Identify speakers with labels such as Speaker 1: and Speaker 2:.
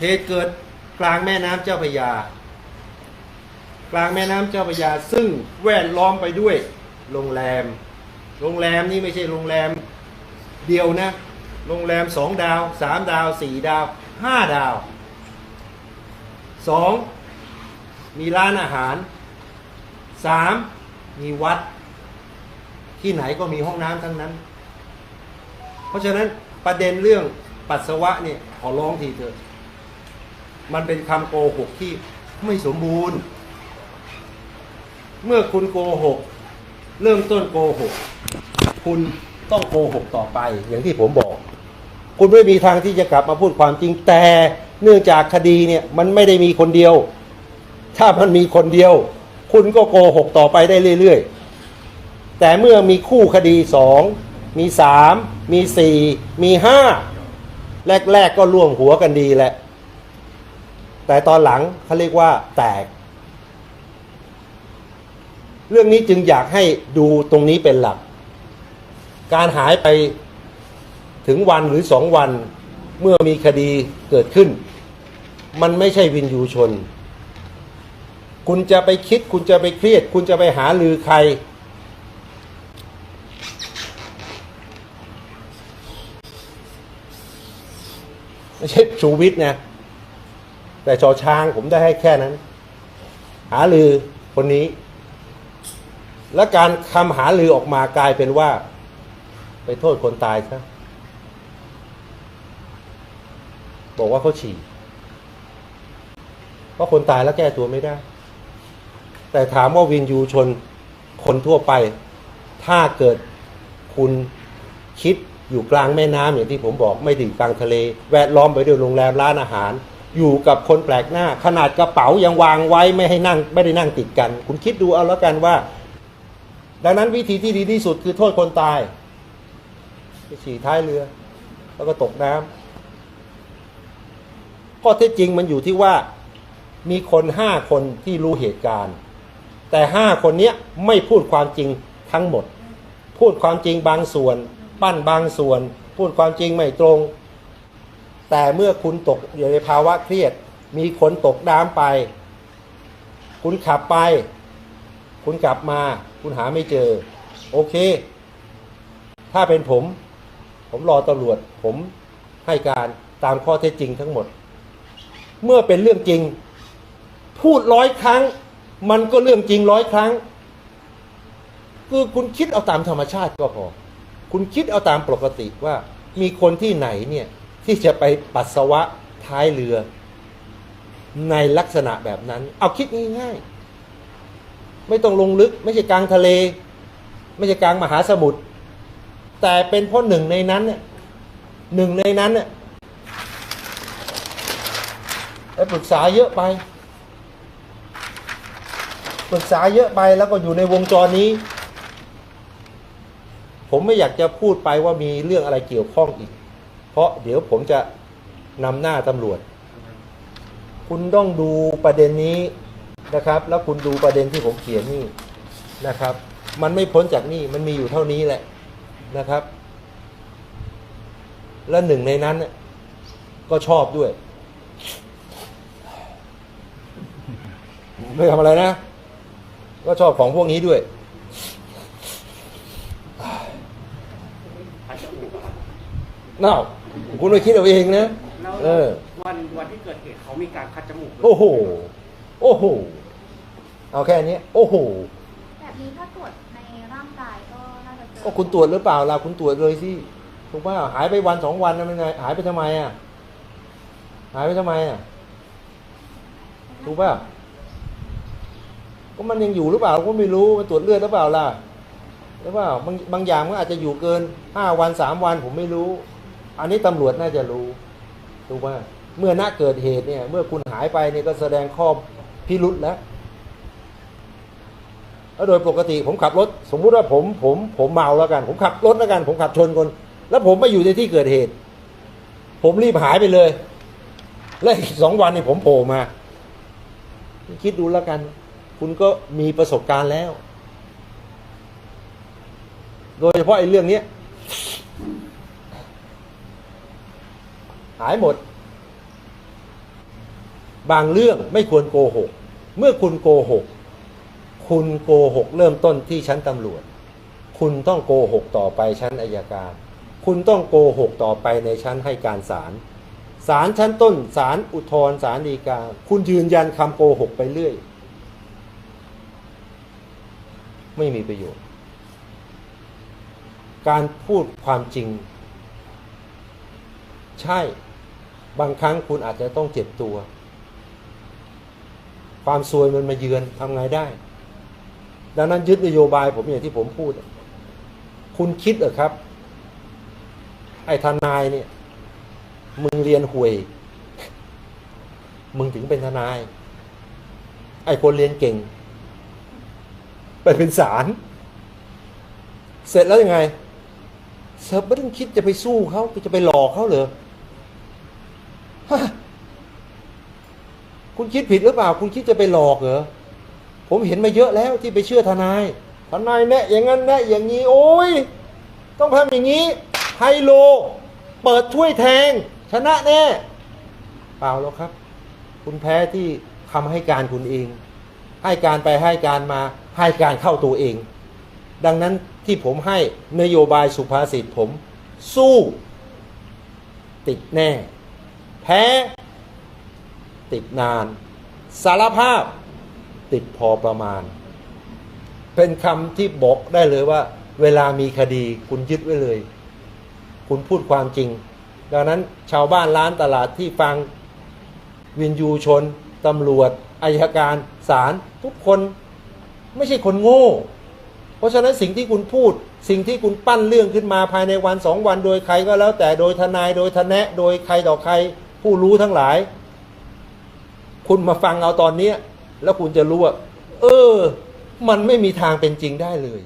Speaker 1: เหตุเกิดกลางแม่น้ำเจ้าพระยา กลางแม่น้ำเจ้าพระยา ซึ่งแวดล้อมไปด้วยโรงแรม โรงแรมนี่ไม่ใช่โรงแรมเดียวนะ โรงแรมสองดาวสามดาวสี่ดาวห้าดาวสองมีร้านอาหารสามมีวัด ที่ไหนก็มีห้องน้ำทั้งนั้น เพราะฉะนั้นประเด็นเรื่องปัสสาวะเนี่ยขอร้องทีเถอะ มันเป็นคำโกหกที่ไม่สมบูรณ์ เมื่อคุณโกหก เริ่มต้นโกหก คุณต้องโกหกต่อไป อย่างที่ผมบอก คุณไม่มีทางที่จะกลับมาพูดความจริงแต่เนื่องจากคดีเนี่ยมันไม่ได้มีคนเดียว ถ้ามันมีคนเดียว คุณก็โกหกต่อไปได้เรื่อยๆ แต่เมื่อมีคู่คดีสองมีสามมีสี่มีห้าแรกๆก็ร่วมหัวกันดีแหละ แต่ตอนหลังเขาเรียกว่าแตก เรื่องนี้จึงอยากให้ดูตรงนี้เป็นหลัก การหายไปถึงวันหรือสองวันเมื่อมีคดีเกิดขึ้น มันไม่ใช่วินยูชน คุณจะไปคิดคุณจะไปเครียด คุณจะไปหาลือใคร ไม่ใช่ชูวิทย์นะ แต่ชอช้างผมได้ให้แค่นั้น หาลือคนนี้ และการคำหาลือออกมากลายเป็นว่า ไปโทษคนตายซะบอกว่าเขาฉี่เพราะคนตายแล้วแก้ตัวไม่ได้ แต่ถามว่าวินยูชนคนทั่วไป ถ้าเกิดคุณคิดอยู่กลางแม่น้ำอย่างที่ผมบอกไม่ถึงกลางทะเล แวดล้อมไปด้วยโรงแรมร้านอาหาร อยู่กับคนแปลกหน้า ขนาดกระเป๋ายังวางไว้ไม่ให้นั่งไม่ได้นั่งติดกัน คุณคิดดูเอาแล้วกันว่า ดังนั้นวิธีที่ดีที่สุดคือโทษคนตายไปฉี่ท้ายเรือ แล้วก็ตกน้ำข้อเท็จจริงมันอยู่ที่ว่ามีคนห้าคนที่รู้เหตุการณ์ แต่ห้าคนเนี้ยไม่พูดความจริงทั้งหมด พูดความจริงบางส่วน ปั้นบางส่วน พูดความจริงไม่ตรง แต่เมื่อคุณตกอยู่ในภาวะเครียด มีคนตกน้ำไป คุณขับไป คุณกลับมา คุณหาไม่เจอ โอเค ถ้าเป็นผม ผมรอตำรวจ ผมให้การตามข้อเท็จจริงทั้งหมด เมื่อเป็นเรื่องจริง พูดร้อยครั้ง มันก็เรื่องจริงร้อยครั้ง คือคุณคิดเอาตามธรรมชาติก็พอ คุณคิดเอาตามปกติว่ามีคนที่ไหนเนี่ย ที่จะไปปัสสาวะท้ายเรือ ในลักษณะแบบนั้น เอาคิดง่ายๆไม่ต้องลงลึก ไม่ใช่กลางทะเล ไม่ใช่กลางมหาสมุทรแต่เป็นเพราะหนึ่งในนั้นเนี่ยหนึ่งในนั้นเนี่ยไปปรึกษาเยอะไป ปรึกษาเยอะไปแล้วก็อยู่ในวงจรนี้ ผมไม่อยากจะพูดไปว่ามีเรื่องอะไรเกี่ยวข้องอีก เพราะเดี๋ยวผมจะนำหน้าตำรวจ คุณต้องดูประเด็นนี้นะครับ แล้วคุณดูประเด็นที่ผมเขียนนี่นะครับ มันไม่พ้นจากนี่มันมีอยู่เท่านี้แหละนะครับ และหนึ่งในนั้นก็ชอบด้วย ไม่ทำอะไรนะ ก็ชอบของพวกนี้ด้วย
Speaker 2: นจมูกอะครับ
Speaker 1: น่า คุณไปคิดเอาเองนะ
Speaker 2: แล้ว
Speaker 1: เออ
Speaker 2: วันวันที่เกิดเหตุเขามีการคัดจมูกด้วย
Speaker 1: โอ้โห โอ้โห เอาแค่นี้ โอ้โห
Speaker 3: แบบนี้ถ้าตรวจในร่างกายก็น่าจะเจอ
Speaker 1: ก็คุณตรวจหรือเปล่าล่ะคุณตรวจเลยสิถูกป่ะหายไปวันสองวันนะเป็นไงหายไปทำไมอะ หายไปทำไมอะ ถูกป่ะก็มันยังอยู่หรือเปล่าเราก็ไม่รู้มันตรวจเลือดหรือเปล่าล่ะหรือเปล่าบางบางอย่างมันอาจจะอยู่เกินห้าวันสามวันผมไม่รู้ อันนี้ตำรวจน่าจะรู้ถูกป่ะเมื่อณเกิดเหตุเนี่ย เมื่อคุณหายไปเนี่ยก็แสดงข้อพิรุษแล้วแล้วโดยปกติผมขับรถ สมมุติว่าผมผม ผมเมาแล้วกัน ผมขับรถแล้วกัน ผมขับชนคน แล้วผมไม่อยู่ในที่เกิดเหตุ ผมรีบหายไปเลย แล้วอีกสองวันนี่ผมโผล่มา คิดดูแล้วกัน คุณก็มีประสบการณ์แล้ว โดยเฉพาะไอ้เรื่องเนี้ยหายหมด บางเรื่องไม่ควรโกหก เมื่อคุณโกหก คุณโกหกเริ่มต้นที่ชั้นตำรวจ คุณต้องโกหกต่อไปชั้นอายการ คุณต้องโกหกต่อไปในชั้นให้การศาลศาลชั้นต้นศาลอุทธรณ์ศาลฎีกา คุณยืนยันคำโกหกไปเรื่อย ไม่มีประโยชน์ การพูดความจริง ใช่ บางครั้งคุณอาจจะต้องเจ็บตัว ความซวยมันมาเยือนทำไงได้ ดังนั้นยึดนโยบายผมอย่างที่ผมพูด คุณคิดเหรอครับ ไอ้ทนายเนี่ย มึงเรียนห่วย มึงถึงเป็นทนาย ไอ้คนเรียนเก่ง ไปเป็นศาลเสร็จแล้วยังไงเสิร์ฟไม่ต้องคิดจะไปสู้เขาจะไปหลอกเขาเหรอ คุณคิดผิดหรือเปล่า คุณคิดจะไปหลอกเหรอผมเห็นมาเยอะแล้วที่ไปเชื่อทนาย ทนายแนะอย่างนั้นแนะอย่างนี้ โอ้ย ต้องทำอย่างนี้ไฮโล เปิดถ้วยแทง ชนะแน่ เปล่าแล้วครับ คุณแพ้ที่คำให้การคุณเอง ให้การไปให้การมา ให้การเข้าตัวเอง ดังนั้นที่ผมให้นโยบายสุภาษิตผม สู้ ติดแน่ แพ้ติดนาน สารภาพติดพอประมาณ เป็นคำที่บอกได้เลยว่า เวลามีคดีคุณยึดไว้เลย คุณพูดความจริง ดังนั้นชาวบ้านร้านตลาดที่ฟัง วินยูชนตำรวจอายการศาลทุกคนไม่ใช่คนโง่ เพราะฉะนั้นสิ่งที่คุณพูด สิ่งที่คุณปั้นเรื่องขึ้นมาภายในวันสองวันโดยใครก็แล้วแต่โดยทนายโดยทนะ โดยใครต่อใคร ผู้รู้ทั้งหลาย คุณมาฟังเอาตอนเนี้ย แล้วคุณจะรู้ว่า เออ มันไม่มีทางเป็นจริงได้เลย